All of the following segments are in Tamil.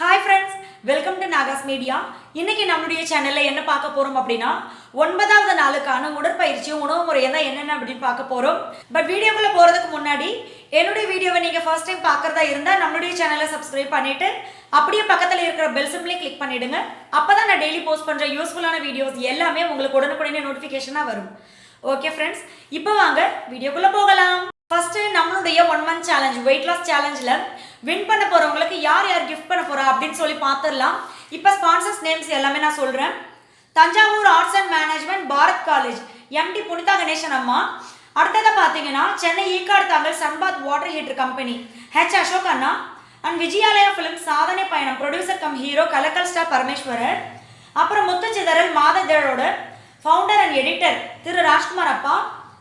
Hi friends welcome to Nagas media இன்னைக்கு நம்மளுடைய சேனல்ல என்ன பார்க்க போறோம் அப்படின்னா ஒன்பதாவது நாளுக்கான உடற்பயிற்சியும் உணவு முறையும் தான் என்னென்ன அப்படின்னு பார்க்க போறோம். பட் வீடியோக்குள்ள போறதுக்கு முன்னாடி என்னுடைய வீடியோவை நீங்க ஃபர்ஸ்ட் டைம் பார்க்கறதா இருந்தா நம்மளுடைய சேனலை சப்ஸ்கிரைப் பண்ணிட்டு அப்படியே பக்கத்தில் இருக்கிற பெல் சிம்லையும் கிளிக் பண்ணிடுங்க. அப்பதான் நான் டெய்லி போஸ்ட் பண்ற யூஸ்ஃபுல்லான வீடியோஸ் எல்லாமே உங்களுக்கு உடனுக்குடனே நோட்டிஃபிகேஷனாக வரும். ஓகே ஃப்ரெண்ட்ஸ் இப்போ வாங்க வீடியோக்குள்ள போகலாம். ஃபஸ்ட்டு நம்மளுடைய one month challenge weight loss சேலஞ்சில் win பண்ண போகிறவங்களுக்கு யார் யார் கிஃப்ட் பண்ண போகிறா அப்படின்னு சொல்லி பார்த்துடலாம் இப்போ ஸ்பான்சர்ஸ் நேம்ஸ் எல்லாமே நான் சொல்கிறேன் Thanjavur arts and management Bharath college MD Punitha Ganesan அம்மா. அடுத்ததாக பார்த்தீங்கன்னா Chennai Ekkaduthangal sunbath water heater company H Ashok Anna. And Vijayalaya film Sathanai Payanam producer cum hero Kalakkal star Parameswarar. அப்புறம் Muthuchitharal மாததழோட founder and editor Thiru Rajkumar அப்பா.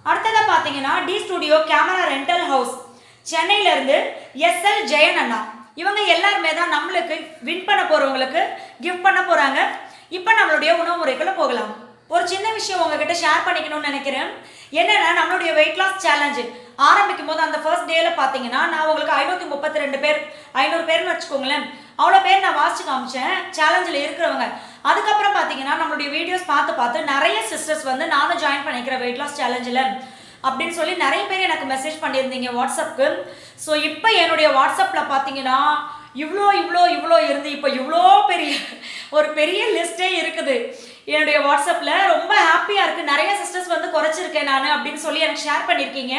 அடுத்ததாக பார்த்தீங்கன்னா D studio camera rental house சென்னையிலேருந்து எஸ்எல் ஜெயன் அண்ணா. இவங்க எல்லாருமே தான் நம்மளுக்கு வின் பண்ண போகிறவங்களுக்கு கிஃப்ட் பண்ண போகிறாங்க இப்போ நம்மளுடைய உணவு முறைக்குள்ளே போகலாம். ஒரு சின்ன விஷயம் உங்ககிட்ட ஷேர் பண்ணிக்கணும்னு நினைக்கிறேன். என்னென்னா நம்மளுடைய வெயிட் லாஸ் சேலஞ்சு ஆரம்பிக்கும் போது அந்த ஃபர்ஸ்ட் டேல பார்த்தீங்கன்னா நான் உங்களுக்கு ஐநூற்றி முப்பத்தி ரெண்டு பேர் ஐநூறு பேர்னு வச்சுக்கோங்களேன். அவ்வளோ பேர் நான் வாசிச்சு காமிச்சேன் சேலஞ்சில் இருக்கிறவங்க. அதுக்கப்புறம் பார்த்தீங்கன்னா நம்மளுடைய வீடியோஸ் பார்த்து பார்த்து நிறைய சிஸ்டர்ஸ் வந்து நானும் ஜாயின் பண்ணிக்கிறேன் வெயிட் லாஸ் சேலஞ்சில் அப்படின்னு சொல்லி நிறைய பேர் எனக்கு மெசேஜ் பண்ணியிருந்தீங்க வாட்ஸ்அப்புக்கு ஸோ இப்போ என்னுடைய வாட்ஸ்அப்பில் பார்த்தீங்கன்னா இவ்வளோ இவ்வளோ இவ்வளோ இருந்து இப்போ இவ்வளோ பெரிய ஒரு பெரிய லிஸ்ட்டே இருக்குது. என்னுடைய வாட்ஸ்அப்பில் ரொம்ப ஹாப்பியாக இருக்குது நிறைய சிஸ்டர்ஸ் வந்து குறைச்சிருக்கேன் நான் அப்படின்னு சொல்லி எனக்கு ஷேர் பண்ணியிருக்கீங்க.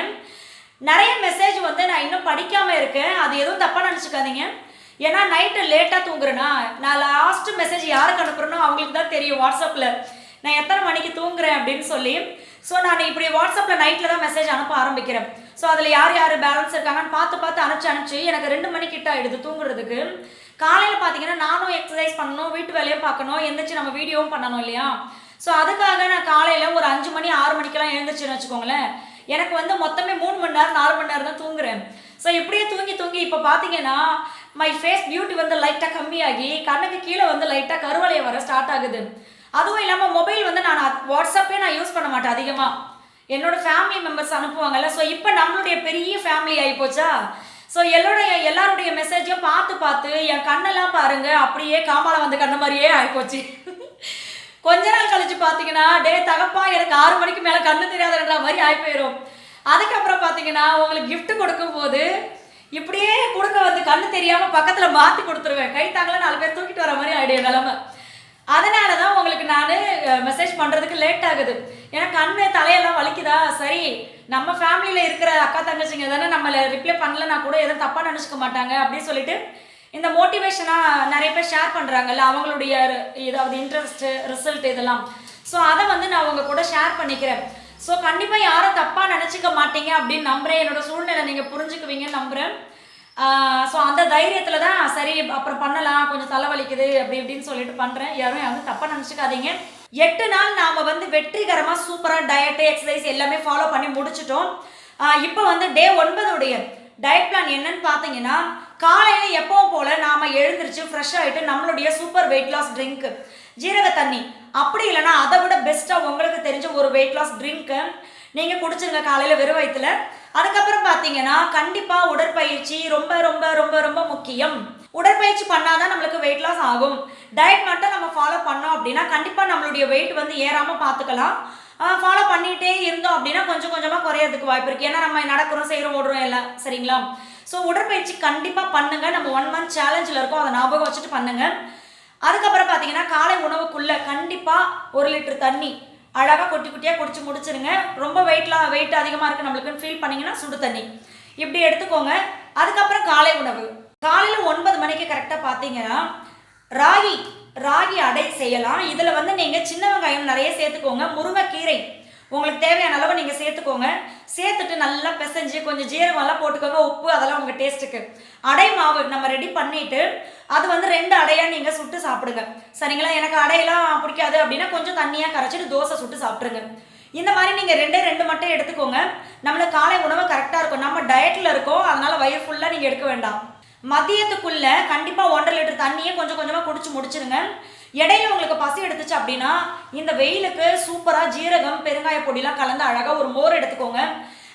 நிறைய மெசேஜ் வந்து நான் இன்னும் படிக்காமல் இருக்கேன். அது எதுவும் தப்பாக நினச்சிக்காதீங்க. ஏன்னா நைட்டு லேட்டாக தூங்குறேன்னா நான் லாஸ்ட் மெசேஜ் யாருக்கு அனுப்புறேனோ அவங்களுக்கு தான் தெரியும் வாட்ஸ்அப்பில் நான் எத்தனை மணிக்கு தூங்குறேன் அப்படின்னு சொல்லி. ஸோ நான் இப்படி வாட்ஸ்அப்பில் நைட்டில் தான் மெசேஜ் அனுப்ப ஆரம்பிக்கிறேன். ஸோ அதில் யார் யார் பேலன்ஸ் இருக்காங்கன்னு பார்த்து பார்த்து அனுப்பிச்சு அனுப்பிச்சு எனக்கு ரெண்டு மணிக்கிட்ட ஆகிடுது தூங்குறதுக்கு. காலையில் பார்த்தீங்கன்னா நானும் எக்ஸசைஸ் பண்ணணும் வீட்டு வேலையும் பார்க்கணும் எந்திரிச்சு நம்ம வீடியோவும் பண்ணணும் இல்லையா? ஸோ அதுக்காக நான் காலையில் ஒரு அஞ்சு மணி ஆறு மணிக்கெல்லாம் எழுந்திரிச்சுன்னு வச்சுக்கோங்களேன். எனக்கு வந்து மொத்தமே மூணு மணி நேரம் நாலு மணி நேரம் தான் தூங்குறேன். ஸோ இப்படியே தூங்கி தூங்கி இப்போ பார்த்தீங்கன்னா மை ஃபேஸ் பியூட்டி வந்து லைட்டாக கம்மியாகி கண்ணுக்கு கீழே வந்து லைட்டாக கருவளையம் வர ஸ்டார்ட் ஆகுது. அதுவும் இல்லாமல் மொபைல் வந்து நான் வாட்ஸ்அப்பே நான் யூஸ் பண்ண மாட்டேன் அதிகமாக என்னோட ஃபேமிலி மெம்பர்ஸ் அனுப்புவாங்கல்ல ஸோ இப்போ நம்மளுடைய பெரிய ஃபேமிலி ஆகிப்போச்சா ஸோ எல்லோடைய எல்லாருடைய மெசேஜையும் பார்த்து பார்த்து என் கண்ணெல்லாம் பாருங்க அப்படியே காமால வந்து கண்ண மாதிரியே ஆகிப்போச்சு கொஞ்ச நாள் கழிச்சு பார்த்தீங்கன்னா டே தகப்பா எனக்கு ஆறு மணிக்கு மேலே கண்ணு தெரியாதுன்ற மாதிரி ஆகி போயிடும் அதுக்கப்புறம் பார்த்தீங்கன்னா உங்களுக்கு கிஃப்ட் கொடுக்கும் போது இப்படியே கொடுக்க வந்து கண்ணு தெரியாமல் பக்கத்தில் மாற்றி கொடுத்துருவேன். கை தாங்கள நாலு பேர் தூக்கிட்டு வர மாதிரி ஆயிடும் நிலமை. அதனால தான் உங்களுக்கு நான் மெசேஜ் பண்ணுறதுக்கு லேட் ஆகுது. ஏன்னா கண்ணு தலையெல்லாம் வலிக்குதா? சரி நம்ம ஃபேமிலியில் இருக்கிற அக்கா தங்கச்சிங்க தானே நம்மளை ரிப்ளை பண்ணலனா கூட எதுவும் தப்பாக நினச்சிக்க மாட்டாங்க அப்படின்னு சொல்லிட்டு இந்த மோட்டிவேஷனாக நிறைய பேர் ஷேர் பண்ணுறாங்கல்ல அவங்களுடைய ஏதாவது இன்ட்ரெஸ்ட்டு ரிசல்ட் இதெல்லாம். ஸோ அதை வந்து நான் உங்க கூட ஷேர் பண்ணிக்கிறேன். ஸோ கண்டிப்பாக யாரும் தப்பாக நினச்சிக்க மாட்டீங்க அப்படின்னு நம்புகிறேன் என்னோட சூழ்நிலை நீங்கள் புரிஞ்சுக்குவீங்கன்னு நம்புகிறேன் ஸோ அந்த தைரியத்தில் தான் சரி அப்புறம் பண்ணலாம். கொஞ்சம் தலைவலிக்குது அப்படி இப்படின்னு சொல்லிட்டு பண்ணுறேன் யாரும் வந்து தப்பாக நினச்சிக்காதீங்க. எட்டு நாள் நாம் வந்து வெற்றிகரமாக சூப்பராக டயட்டு எக்ஸசைஸ் எல்லாமே ஃபாலோ பண்ணி முடிச்சிட்டோம். இப்போ வந்து டே ஒன்பதுடைய டயட் பிளான் என்னன்னு பார்த்தீங்கன்னா காலையில் எப்பவும் போல் நாம் எழுந்திரிச்சு ஃப்ரெஷ் ஆகிட்டு நம்மளுடைய சூப்பர் வெயிட் லாஸ் ட்ரிங்க் ஜீரக தண்ணி அப்படி இல்லைன்னா அதை விட பெஸ்ட்டாக உங்களுக்கு தெரிஞ்ச ஒரு வெயிட் லாஸ் ட்ரிங்க்கு நீங்கள் குடிச்சிருங்க காலையில் வெறும் வயிற்றுல அதுக்கப்புறம் பார்த்தீங்கன்னா கண்டிப்பாக உடற்பயிற்சி ரொம்ப ரொம்ப ரொம்ப ரொம்ப முக்கியம். உடற்பயிற்சி பண்ணாதான் நம்மளுக்கு வெயிட் லாஸ் ஆகும். டயட் மட்டும் நம்ம ஃபாலோ பண்ணோம் அப்படின்னா கண்டிப்பாக நம்மளுடைய வெயிட் வந்து ஏறாமல் பார்த்துக்கலாம் ஃபாலோ பண்ணிகிட்டே இருந்தோம் அப்படின்னா கொஞ்சம் கொஞ்சமாக குறையறதுக்கு வாய்ப்பு இருக்குது ஏன்னா நம்ம நடக்கிறோம் செய்கிறோம் ஓடுறோம் எல்லாம் சரிங்களா? ஸோ உடற்பயிற்சி கண்டிப்பாக பண்ணுங்கள் நம்ம ஒன் மந்த் சேலஞ்சில் இருக்கோம். அதை ஞாபகம் வச்சுட்டு பண்ணுங்கள் அதுக்கப்புறம் பார்த்தீங்கன்னா காலை உணவுக்குள்ள கண்டிப்பாக ஒரு லிட்டர் தண்ணி அழகாக கொட்டி குட்டியாக குடிச்சு முடிச்சிருங்க. ரொம்ப வெயிட்லாம் வெயிட் அதிகமாக இருக்குது நம்மளுக்குன்னு ஃபீல் பண்ணிங்கன்னா சுடு தண்ணி. இப்படி எடுத்துக்கோங்க. அதுக்கப்புறம் காலை உணவு. காலையில் ஒன்பது மணிக்கு கரெக்டாக பார்த்தீங்கன்னா ராகி ராகி அடை செய்யலாம். இதில் வந்து நீங்கள் சின்ன வெங்காயம் நிறைய சேர்த்துக்கோங்க. முருங்கைக்கீரை உங்களுக்கு தேவையான அளவு நீங்கள் சேர்த்துக்கோங்க. சேர்த்துட்டு நல்லா பிசைஞ்சு கொஞ்சம் ஜீரகம்லாம் போட்டுக்கோங்க. உப்பு அதெல்லாம் உங்கள் டேஸ்ட்டுக்கு அடை மாவு நம்ம ரெடி பண்ணிவிட்டு அது வந்து ரெண்டு அடையாக நீங்கள் சுட்டு சாப்பிடுங்க. சரிங்களா? எனக்கு அடையெல்லாம் பிடிக்காது அப்படின்னா கொஞ்சம் தண்ணியாக கரைச்சிட்டு தோசை சுட்டு சாப்பிட்ருங்க இந்த மாதிரி நீங்கள் ரெண்டே ரெண்டு மட்டும் எடுத்துக்கோங்க. நம்மளுக்கு காலை உணவு கரெக்டாக இருக்கும். நம்ம டயட்டில் இருக்கோம். அதனால் வயிறு ஃபுல்லாக நீங்கள் எடுக்க வேண்டாம். மதியத்துக்குள்ளே கண்டிப்பாக ஒன்றரை லிட்டர் தண்ணியை கொஞ்சம் கொஞ்சமாக குடிச்சு முடிச்சிருங்க. இடையில உங்களுக்கு பசி எடுத்துச்சு அப்படின்னா இந்த வெயிலுக்கு சூப்பராக ஜீரகம் பெருங்காய பொடிலாம் கலந்து அழகாக ஒரு மோர் எடுத்துக்கோங்க.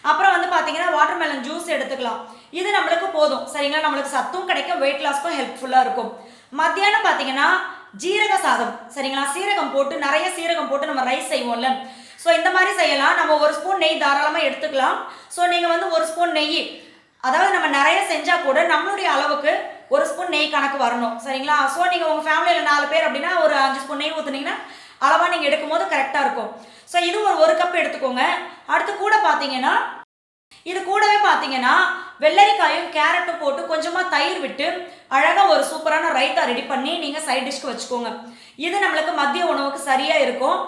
அப்புறம் வந்து பார்த்தீங்கன்னா வாட்டர்மெலன் ஜூஸ் எடுத்துக்கலாம். இது நம்மளுக்கு போதும். சரிங்களா? நம்மளுக்கு சத்தும் கிடைக்கும் வெயிட் லாஸ்க்கும் ஹெல்ப்ஃபுல்லாக இருக்கும். மத்தியானம் பார்த்தீங்கன்னா ஜீரக சாதம். சரிங்களா? சீரகம் போட்டு நிறைய சீரகம் போட்டு நம்ம ரைஸ் செய்வோம்ல. ஸோ இந்த மாதிரி செய்யலாம். நம்ம ஒரு ஸ்பூன் நெய் தாராளமாக எடுத்துக்கலாம். ஸோ நீங்கள் வந்து ஒரு ஸ்பூன் நெய் அதாவது நம்ம நிறைய செஞ்சால் கூட நம்மளுடைய அளவுக்கு ஒரு ஸ்பூன் நெய் கணக்கு வரணும். சரிங்களா? ஸோ நீங்கள் உங்கள் ஃபேமிலியில் நாலு பேர் அப்படின்னா ஒரு அஞ்சு ஸ்பூன் நெய் ஊற்றுனீங்கன்னா அளவாக நீங்கள் எடுக்கும்போது கரெக்டாக இருக்கும். ஸோ இது ஒரு ஒரு கப் எடுத்துக்கோங்க. அடுத்து கூட பார்த்தீங்கன்னா இது கூடவே பார்த்தீங்கன்னா வெள்ளரிக்காயும் கேரட்டும் போட்டு கொஞ்சமாக தயிர் விட்டு அழகாக ஒரு சூப்பரான ரைத்தா ரெடி பண்ணி நீங்கள் சைட் டிஷ்க்கு வச்சுக்கோங்க. இது நம்மளுக்கு மதிய உணவுக்கு சரியாக இருக்கும்.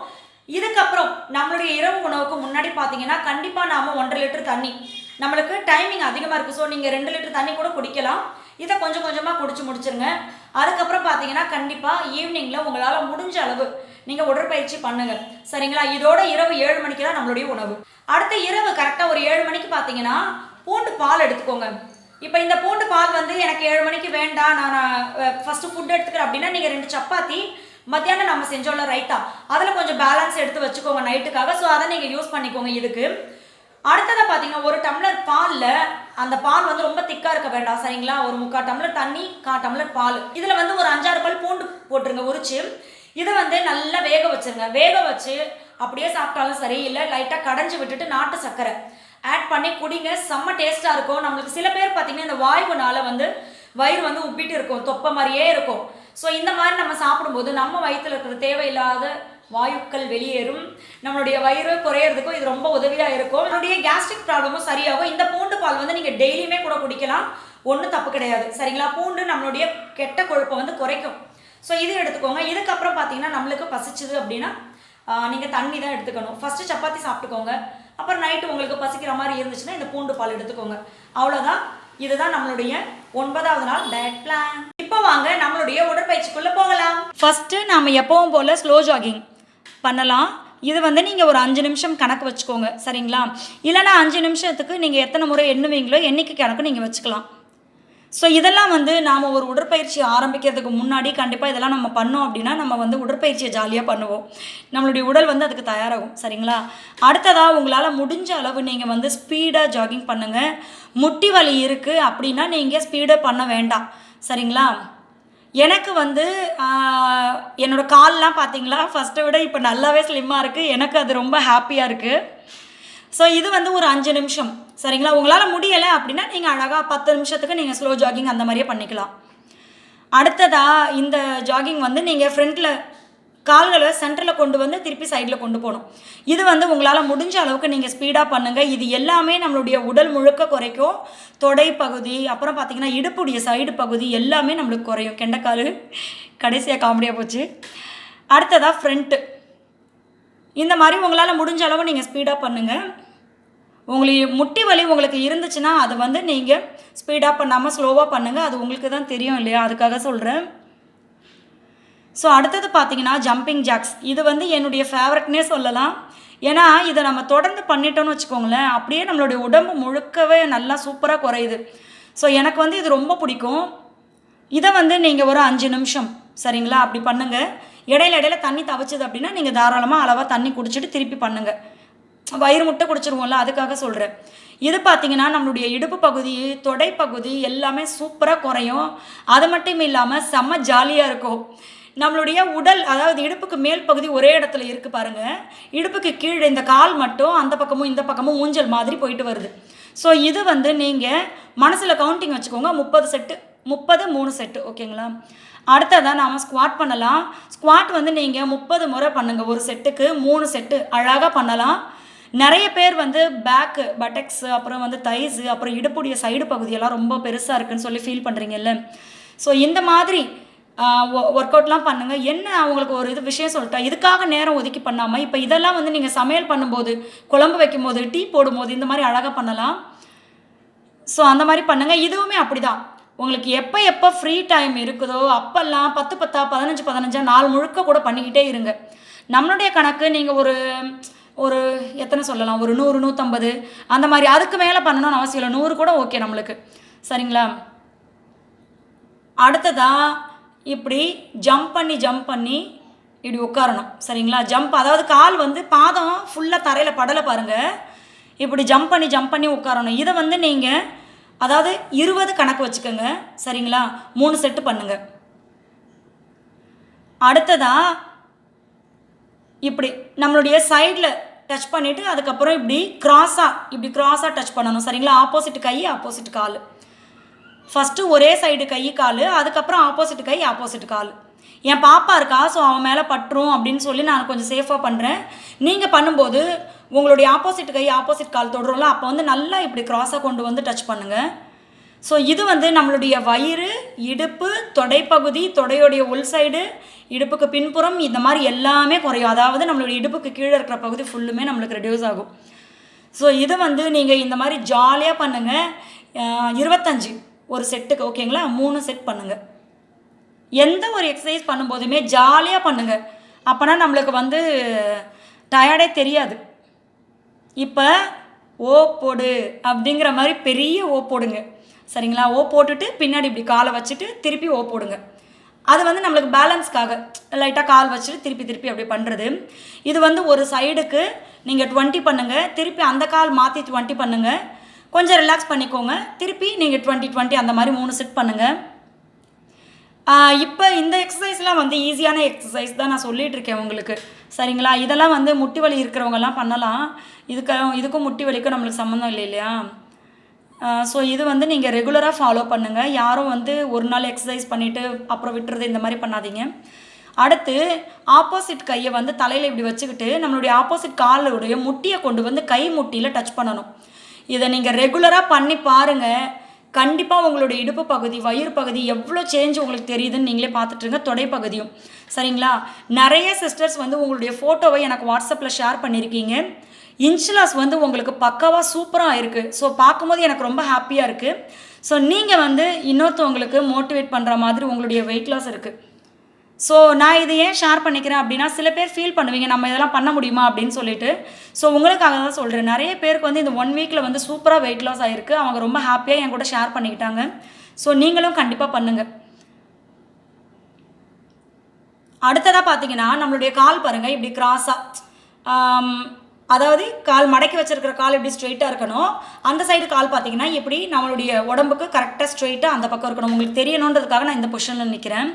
இதுக்கப்புறம் நம்மளுடைய இரவு உணவுக்கு முன்னாடி பார்த்தீங்கன்னா கண்டிப்பாக நாம் ஒன்றரை லிட்டர் தண்ணி. நம்மளுக்கு டைமிங் அதிகமாக இருக்குது ஸோ நீங்கள் ரெண்டு லிட்டர் தண்ணி கூட குடிக்கலாம். இதை கொஞ்சம் கொஞ்சமாக குடிச்சு முடிச்சிருங்க. அதுக்கப்புறம் பார்த்தீங்கன்னா கண்டிப்பாக ஈவினிங்கில் உங்களால் முடிஞ்ச அளவு நீங்கள் உடற்பயிற்சி பண்ணுங்க. சரிங்களா? இதோட இரவு ஏழு மணிக்கு தான் நம்மளுடைய உணவு. அடுத்த இரவு கரெக்டாக ஒரு ஏழு மணிக்கு பார்த்தீங்கன்னா பூண்டு பால் எடுத்துக்கோங்க. இப்போ இந்த பூண்டு பால் வந்து எனக்கு ஏழு மணிக்கு வேண்டாம். நான் ஃபஸ்ட்டு ஃபுட் எடுத்துக்கிறேன் அப்படின்னா நீங்கள் ரெண்டு சப்பாத்தி மத்தியானம் நம்ம செஞ்சோம்ல ரைத்தா. அதில் கொஞ்சம் பேலன்ஸ் எடுத்து வச்சுக்கோங்க நைட்டுக்காக ஸோ அதை நீங்கள் யூஸ் பண்ணிக்கோங்க இதுக்கு. அடுத்ததாக பார்த்தீங்கன்னா ஒரு டம்ளர் பாலில் அந்த பால் வந்து ரொம்ப திக்காக இருக்க வேண்டாம் சரிங்களா? ஒரு முக்கால் டம்ளர் தண்ணி கா டம்ளர் பால். இதில் வந்து ஒரு அஞ்சாறு பால் பூண்டு போட்டுருங்க உரிச்சு. இதை வந்து நல்லா வேக வச்சிருங்க. வேக வச்சு அப்படியே சாப்பிட்டாலும் சரி இல்லை லைட்டாக கடைஞ்சி விட்டுட்டு நாட்டு சர்க்கரை ஆட் பண்ணி குடிங்க. செம்ம டேஸ்ட்டாக இருக்கும். நம்மளுக்கு சில பேர் பார்த்தீங்கன்னா இந்த வாய்வுனால வந்து வயிறு வந்து உப்பிட்டு இருக்கும் தொப்பை மாதிரியே இருக்கும். ஸோ இந்த மாதிரி நம்ம சாப்பிடும்போது நம்ம வயிற்றில் இருக்கிற தேவையில்லாத வாயுக்கள் வெளியேறும். நம்மளுடைய வயிறு குறையிறதுக்கும் இது ரொம்ப உதவியாக இருக்கும். நம்மளுடைய கேஸ்ட்ரிக் ப்ராப்ளமும் சரியாகும். இந்த பூண்டு பால் வந்து நீங்கள் டெய்லியுமே கூட குடிக்கலாம். ஒன்றும் தப்பு கிடையாது. சரிங்களா? பூண்டு நம்மளுடைய கெட்ட கொழுப்பை வந்து குறைக்கும். ஸோ இது எடுத்துக்கோங்க. இதுக்கப்புறம் பார்த்தீங்கன்னா நம்மளுக்கு பசிச்சுது அப்படின்னா நீங்கள் தண்ணி தான் எடுத்துக்கணும். ஃபஸ்ட்டு சப்பாத்தி சாப்பிட்டுக்கோங்க. அப்புறம் நைட்டு உங்களுக்கு பசிக்கிற மாதிரி இருந்துச்சுன்னா இந்த பூண்டு பால் எடுத்துக்கோங்க. அவ்வளோதான் இதுதான் நம்மளுடைய ஒன்பதாவது நாள் டயட் பிளான் இப்போ வாங்க நம்மளுடைய உடற்பயிற்சிக்குள்ளே போகலாம். ஃபஸ்ட்டு நாம் எப்பவும் போல் ஸ்லோ ஜாகிங் பண்ணலாம். இது வந்து நீங்கள் ஒரு அஞ்சு நிமிஷம் கணக்கு வச்சுக்கோங்க. சரிங்களா? இல்லைனா அஞ்சு நிமிஷத்துக்கு நீங்கள் எத்தனை முறை எண்ணுவீங்களோ எண்ணிக்கை கணக்கு நீங்கள் வச்சுக்கலாம். ஸோ இதெல்லாம் வந்து நாம் ஒரு உடற்பயிற்சி ஆரம்பிக்கிறதுக்கு முன்னாடி கண்டிப்பாக இதெல்லாம் நம்ம பண்ணோம் அப்படின்னா நம்ம வந்து உடற்பயிற்சியை ஜாலியாக பண்ணுவோம். நம்மளுடைய உடல் வந்து அதுக்கு தயாராகும். சரிங்களா? அடுத்ததாக உங்களால் முடிஞ்ச அளவு நீங்கள் வந்து ஸ்பீடாக ஜாகிங் பண்ணுங்கள் முட்டி வலி இருக்குது அப்படின்னா நீங்கள் ஸ்பீடாக பண்ண வேண்டாம். சரிங்களா? எனக்கு வந்து என்னோட கால்லாம் பார்த்தீங்களா ஃபஸ்ட்டை விட இப்போ நல்லாவே ஸ்லிம்மாக இருக்குது எனக்கு அது ரொம்ப ஹாப்பியாக இருக்குது ஸோ இது வந்து ஒரு அஞ்சு நிமிஷம். சரிங்களா? உங்களால் முடியலை அப்படின்னா நீங்கள் அழகாக பத்து நிமிஷத்துக்கு நீங்கள் ஸ்லோ ஜாகிங் அந்த மாதிரியே பண்ணிக்கலாம். அடுத்ததாக இந்த ஜாகிங் வந்து நீங்கள் ஃப்ரண்ட்டில் கால்களை சென்டரில் கொண்டு வந்து திருப்பி சைடில் கொண்டு போகணும். இது வந்து உங்களால் முடிஞ்ச அளவுக்கு நீங்கள் ஸ்பீடாக பண்ணுங்கள் இது எல்லாமே நம்மளுடைய உடல் முழுக்க குறைக்கும். தொடை பகுதி அப்புறம் பார்த்திங்கன்னா இடுப்புடைய சைடு பகுதி எல்லாமே நம்மளுக்கு குறையும். கெண்டைக்கால் கடைசியாக காமெடியாக போச்சு. அடுத்ததாக ஃப்ரண்ட்டு இந்த மாதிரி உங்களால் முடிஞ்ச அளவு நீங்கள் ஸ்பீடாக பண்ணுங்கள் உங்களுக்கு முட்டி வலி உங்களுக்கு இருந்துச்சுன்னா அது வந்து நீங்கள் ஸ்பீடாக பண்ணாமல் ஸ்லோவாக பண்ணுங்கள் அது உங்களுக்கு தான் தெரியும் இல்லையா? அதுக்காக சொல்கிறேன் ஸோ அடுத்தது பார்த்தீங்கன்னா ஜம்பிங் ஜாக்ஸ் இது வந்து என்னுடைய ஃபேவரட்னே சொல்லலாம். ஏன்னா இதை நம்ம தொடர்ந்து பண்ணிட்டோம்னு வச்சுக்கோங்களேன் அப்படியே நம்மளுடைய உடம்பு முழுக்கவே நல்லா சூப்பராக குறையுது. ஸோ எனக்கு வந்து இது ரொம்ப பிடிக்கும். இதை வந்து நீங்கள் ஒரு அஞ்சு நிமிஷம் சரிங்களா? அப்படி பண்ணுங்கள் இடையில இடையில தண்ணி தவிச்சது அப்படின்னா நீங்கள் தாராளமாக அளவாக தண்ணி குடிச்சிட்டு திருப்பி பண்ணுங்கள் வயிறு முட்டை குடிச்சிருவோம்ல அதுக்காக சொல்கிறேன் இது பார்த்தீங்கன்னா நம்மளுடைய இடுப்பு பகுதி தொடை பகுதி எல்லாமே சூப்பராக குறையும். அது மட்டும் இல்லாமல் செம்ம ஜாலியாக இருக்கும். நம்மளுடைய உடல் அதாவது இடுப்புக்கு மேல் பகுதி ஒரே இடத்துல இருக்குது பாருங்க. இடுப்புக்கு கீழே இந்த கால் மட்டும் அந்த பக்கமும் இந்த பக்கமும் ஊஞ்சல் மாதிரி போயிட்டு வருது. ஸோ இது வந்து நீங்கள் மனசில் கவுண்டிங் வச்சுக்கோங்க. முப்பது செட்டு முப்பது மூணு செட்டு ஓகேங்களா அடுத்ததாக நாம் ஸ்குவாட் பண்ணலாம். ஸ்குவாட் வந்து நீங்கள் முப்பது முறை பண்ணுங்கள் ஒரு செட்டுக்கு மூணு செட்டு அழகாக பண்ணலாம். நிறைய பேர் வந்து பேக்கு பட்டக்ஸு அப்புறம் வந்து தைஸு அப்புறம் இடுப்புடைய சைடு பகுதியெல்லாம் ரொம்ப பெருசாக இருக்குன்னு சொல்லி ஃபீல் பண்ணுறீங்கல்ல ஸோ இந்த மாதிரி ஒர்க் அவுட்லாம் பண்ணுங்கள் என்ன அவங்களுக்கு ஒரு இது விஷயம் சொல்லிட்டா? இதுக்காக நேரம் ஒதுக்கி பண்ணாமல் இப்போ இதெல்லாம் வந்து நீங்கள் சமையல் பண்ணும்போது குழம்பு வைக்கும்போது டீ போடும்போது இந்த மாதிரி அழகாக பண்ணலாம். ஸோ அந்த மாதிரி பண்ணுங்கள் இதுவுமே அப்படிதான். உங்களுக்கு எப்போ எப்போ ஃப்ரீ டைம் இருக்குதோ அப்போல்லாம் பத்து பத்தா பதினஞ்சு பதினஞ்சா நாள் முழுக்க கூட பண்ணிக்கிட்டே இருங்க. நம்மளுடைய கணக்கு நீங்கள் ஒரு ஒரு எத்தனை சொல்லலாம்? ஒரு நூறு நூற்றம்பது அந்த மாதிரி. அதுக்கு மேலே பண்ணணும்னு அவசியம் இல்லை. நூறு கூட ஓகே நம்மளுக்கு. சரிங்களா? அடுத்ததாக இப்படி ஜம்ப் பண்ணி ஜம்ப் பண்ணி இப்படி உட்காரணும். சரிங்களா? ஜம்ப் அதாவது கால் வந்து பாதம் ஃபுல்லாக தரையில் படலை பாருங்கள் இப்படி ஜம்ப் பண்ணி ஜம்ப் பண்ணி உட்காரணும். இதை வந்து நீங்கள் அதாவது இருபது கணக்கு வச்சுக்கோங்க. சரிங்களா? மூணு செட்டு பண்ணுங்கள் அடுத்ததாக இப்படி நம்மளுடைய சைடில் டச் பண்ணிவிட்டு அதுக்கப்புறம் இப்படி க்ராஸாக இப்படி க்ராஸாக டச் பண்ணணும். சரிங்களா? ஆப்போசிட் கை ஆப்போசிட் கால். ஃபஸ்ட்டு ஒரே சைடு கை கால் அதுக்கப்புறம் ஆப்போசிட் கை ஆப்போசிட் கால். என் பாப்பா இருக்கா ஸோ அவன் மேலே பட்டுரும் அப்படின்னு சொல்லி நான் கொஞ்சம் சேஃபாக பண்ணுறேன் நீங்கள் பண்ணும்போது உங்களுடைய ஆப்போசிட் கை ஆப்போசிட் கால் தொடுறோம்ல அப்போ வந்து நல்லா இப்படி கிராஸாக கொண்டு வந்து டச் பண்ணுங்கள் ஸோ இது வந்து நம்மளுடைய வயிறு இடுப்பு தொடைப்பகுதி தொடையுடைய உள் சைடு இடுப்புக்கு பின்புறம் இந்த மாதிரி எல்லாமே குறையும். அதாவது நம்மளுடைய இடுப்புக்கு கீழே இருக்கிற பகுதி ஃபுல்லுமே நம்மளுக்கு ரெடியூஸ் ஆகும். ஸோ இது வந்து நீங்கள் இந்த மாதிரி ஜாலியாக பண்ணுங்கள் இருபத்தஞ்சு. ஒரு செட்டுக்கு ஓகேங்களா மூணு செட் பண்ணுங்கள் எந்த ஒரு எக்ஸசைஸ் பண்ணும்போதுமே ஜாலியாக பண்ணுங்கள் அப்போனா நம்மளுக்கு வந்து டயர்டே தெரியாது. இப்போ ஓ போடு அப்படிங்கிற மாதிரி பெரிய ஓ போடுங்க. சரிங்களா? ஓ போட்டுட்டு பின்னாடி இப்படி காலை வச்சுட்டு திருப்பி ஓ போடுங்க. அது வந்து நம்மளுக்கு பேலன்ஸ்க்காக லைட்டாக கால் வச்சுட்டு திருப்பி திருப்பி அப்படி பண்ணுறது இது வந்து ஒரு சைடுக்கு நீங்கள் டுவெண்ட்டி பண்ணுங்கள் திருப்பி அந்த கால் மாற்றி டுவெண்ட்டி பண்ணுங்கள் கொஞ்சம் ரிலாக்ஸ் பண்ணிக்கோங்க. திருப்பி நீங்கள் டுவெண்ட்டி டுவெண்ட்டி அந்த மாதிரி மூணு செட் பண்ணுங்கள் இப்போ இந்த எக்ஸசைஸ்லாம் வந்து ஈஸியான எக்ஸசைஸ் தான் நான் சொல்லிகிட்ருக்கேன் உங்களுக்கு. சரிங்களா? இதெல்லாம் வந்து முட்டி வலி இருக்கிறவங்கலாம் பண்ணலாம். இதுக்கு இதுக்கும் முட்டி வலிக்கும் நம்மளுக்கு சம்மந்தம் இல்லை இல்லையா? ஸோ இது வந்து நீங்கள் ரெகுலராக ஃபாலோ பண்ணுங்கள் யாரும் வந்து ஒரு நாள் எக்ஸசைஸ் பண்ணிவிட்டு அப்புறம் விட்டுறது இந்த மாதிரி பண்ணாதீங்க. அடுத்து ஆப்போசிட் கையை வந்து தலையில் இப்படி வச்சுக்கிட்டு நம்மளுடைய ஆப்போசிட் காலுடைய முட்டியை கொண்டு வந்து கை முட்டியில் டச் பண்ணணும். இதை நீங்கள் ரெகுலராக பண்ணி பாருங்கள் கண்டிப்பாக உங்களுடைய இடுப்பு பகுதி வயிறு பகுதி எவ்வளோ சேஞ்ச் உங்களுக்கு தெரியுதுன்னு நீங்களே பார்த்துட்ருங்க தொடை பகுதியும். சரிங்களா? நிறைய சிஸ்டர்ஸ் வந்து உங்களுடைய ஃபோட்டோவை எனக்கு வாட்ஸ்அப்பில் ஷேர் பண்ணியிருக்கீங்க இன்சுலாஸ் வந்து உங்களுக்கு பக்காவாக சூப்பராக இருக்குது ஸோ பார்க்கும்போது எனக்கு ரொம்ப ஹாப்பியாக இருக்குது ஸோ நீங்கள் வந்து இன்னொருத்தவங்களுக்கு மோட்டிவேட் பண்ணுற மாதிரி உங்களுடைய வெயிட் லாஸ் இருக்குது ஸோ நான் இதை ஏன் ஷேர் பண்ணிக்கிறேன் அப்படின்னா சில பேர் ஃபீல் பண்ணுவீங்க நம்ம இதெல்லாம் பண்ண முடியுமா அப்படின்னு சொல்லிட்டு. ஸோ உங்களுக்காக தான் சொல்கிறேன் நிறைய பேருக்கு வந்து இந்த ஒன் வீக்கில் வந்து சூப்பராக வெயிட் லாஸ் ஆகிருக்கு அவங்க ரொம்ப ஹாப்பியாக என் கூட ஷேர் பண்ணிக்கிட்டாங்க. ஸோ நீங்களும் கண்டிப்பாக பண்ணுங்கள் அடுத்ததாக பார்த்தீங்கன்னா நம்மளுடைய கால் பாருங்கள் இப்படி கிராஸாக அதாவது கால் மடக்கி வச்சிருக்கிற கால் இப்படி ஸ்ட்ரெயிட்டாக இருக்கணும். அந்த சைடு கால் பார்த்தீங்கன்னா இப்படி நம்மளுடைய உடம்புக்கு கரெக்டாக ஸ்ட்ரெயிட்டாக அந்த பக்கம் இருக்கணும். உங்களுக்கு தெரியணுன்றதுக்காக நான் இந்த பொசிஷனில் நிற்கிறேன்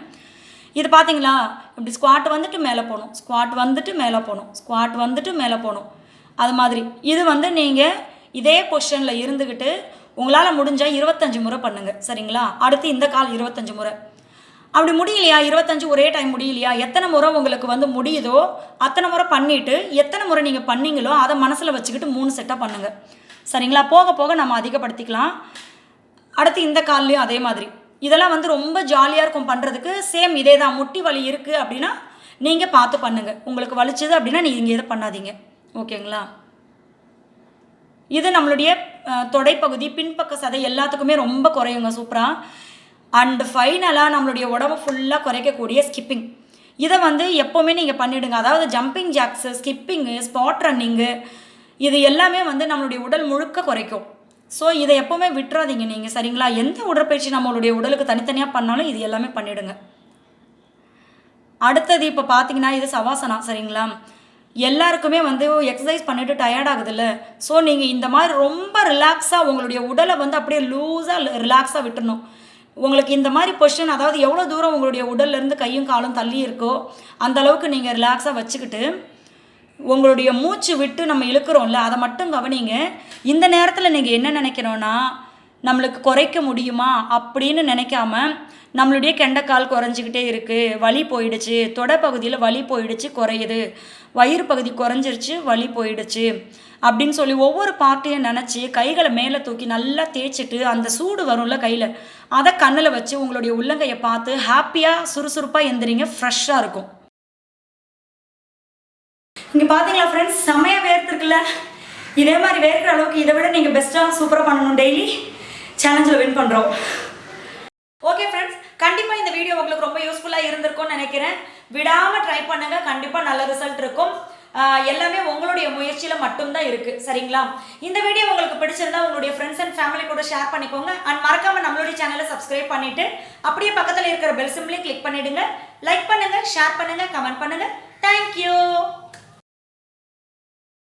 இது பார்த்தீங்களா இப்படி ஸ்குவாட் வந்துட்டு மேலே போகணும். ஸ்குவாட் வந்துட்டு மேலே போகணும். ஸ்குவாட் வந்துட்டு மேலே போகணும். அது மாதிரி. இது வந்து நீங்கள் இதே பொசிஷனில் இருந்துக்கிட்டு உங்களால் முடிஞ்சால் இருபத்தஞ்சி முறை பண்ணுங்கள் சரிங்களா? அடுத்து இந்த கால் இருபத்தஞ்சி முறை. அப்படி முடியலையா? இருபத்தஞ்சு ஒரே டைம் முடியலையா? எத்தனை முறை உங்களுக்கு வந்து முடியுதோ அத்தனை முறை பண்ணிவிட்டு எத்தனை முறை நீங்கள் பண்ணீங்களோ அதை மனசில் வச்சுக்கிட்டு மூணு செட்டாக பண்ணுங்கள் சரிங்களா? போக போக நம்ம அதிகப்படுத்திக்கலாம். அடுத்து இந்த கால்லையும் அதே மாதிரி. இதெல்லாம் வந்து ரொம்ப ஜாலியாக இருக்கும் பண்ணுறதுக்கு சேம் இதே தான். முட்டி வலி இருக்குது அப்படின்னா நீங்கள் பார்த்து பண்ணுங்கள் உங்களுக்கு வலிச்சது அப்படின்னா நீங்கள் இதை பண்ணாதீங்க. ஓகேங்களா இது நம்மளுடைய தொடைப்பகுதி பின்பக்க சதை எல்லாத்துக்குமே ரொம்ப குறையுங்க. சூப்பராக அண்டு ஃபைனலாக நம்மளுடைய உடம்பு ஃபுல்லாக குறைக்கக்கூடிய ஸ்கிப்பிங் இதை வந்து எப்போவுமே நீங்கள் பண்ணிவிடுங்க அதாவது jumping jacks skipping spot running இது எல்லாமே வந்து நம்மளுடைய உடல் முழுக்க குறைக்கும். ஸோ இதை எப்போவுமே விட்டுறாதீங்க நீங்கள் சரிங்களா? எந்த உடற்பயிற்சி நம்மளுடைய உடலுக்கு தனித்தனியாக பண்ணாலும் இது எல்லாமே பண்ணிவிடுங்க அடுத்தது இப்போ பார்த்தீங்கன்னா இது சவாசனா சரிங்களா? எல்லாருக்குமே வந்து எக்ஸசைஸ் பண்ணிவிட்டு டயர்ட் ஆகுதுல்ல? ஸோ நீங்கள் இந்த மாதிரி ரொம்ப ரிலாக்ஸாக உங்களுடைய உடலை வந்து அப்படியே லூஸாக ரிலாக்ஸாக விட்டுணும் உங்களுக்கு இந்த மாதிரி பொசிஷன் அதாவது எவ்வளோ தூரம் உங்களுடைய உடல்லேருந்து கையும் காலும் தள்ளி இருக்கோ அந்த அளவுக்கு நீங்கள் ரிலாக்ஸாக வச்சுக்கிட்டு உங்களுடைய மூச்சு விட்டு நம்ம இழுக்கிறோம்ல அதை மட்டும் கவனிங்க. இந்த நேரத்தில் நீங்கள் என்ன நினைக்கிறோன்னா நம்மளுக்கு குறைக்க முடியுமா அப்படின்னு நினைக்காம நம்மளுடைய கெண்டைக்கால் குறைஞ்சிக்கிட்டே இருக்குது வலி போயிடுச்சு தொடை பகுதியில் வலி போயிடுச்சு குறையுது. வயிறு பகுதி குறைஞ்சிருச்சு வலி போயிடுச்சு அப்படின்னு சொல்லி ஒவ்வொரு பார்ட்டையும் நினச்சி கைகளை மேலே தூக்கி நல்லா தேய்ச்சிட்டு அந்த சூடு வரும்ல கையில் அதை கண்ணில் வச்சு உங்களுடைய உள்ளங்கையை பார்த்து ஹாப்பியாக சுறுசுறுப்பாக எந்திரிங்க ஃப்ரெஷ்ஷாக இருக்கும். இங்கே பார்த்தீங்களா ஃப்ரெண்ட்ஸ் செம்மையாக வேர்த்துருக்குல்ல? இதே மாதிரி வேர்க்கிற அளவுக்கு இதை விட நீங்கள் பெஸ்ட்டாக சூப்பராக பண்ணணும் டெய்லி சேலஞ்சில் வின் பண்ணுறோம் ஓகே ஃப்ரெண்ட்ஸ் கண்டிப்பாக இந்த வீடியோ உங்களுக்கு ரொம்ப யூஸ்ஃபுல்லாக இருந்திருக்கும்னு நினைக்கிறேன். விடாமல் ட்ரை பண்ணுங்கள் கண்டிப்பாக நல்ல ரிசல்ட் இருக்கும். எல்லாமே உங்களுடைய முயற்சியில் மட்டும்தான் இருக்குது சரிங்களா? இந்த வீடியோ உங்களுக்கு பிடிச்சிருந்தா உங்களுடைய ஃப்ரெண்ட்ஸ் அண்ட் ஃபேமிலி கூட ஷேர் பண்ணிக்கோங்க. அண்ட் மறக்காமல் நம்மளுடைய சேனலை சப்ஸ்கிரைப் பண்ணிவிட்டு அப்படியே பக்கத்தில் இருக்கிற பெல் சிம்லையும் கிளிக் பண்ணிவிடுங்க லைக் பண்ணுங்கள் ஷேர் பண்ணுங்கள் கமெண்ட் பண்ணுங்கள் தேங்க்யூ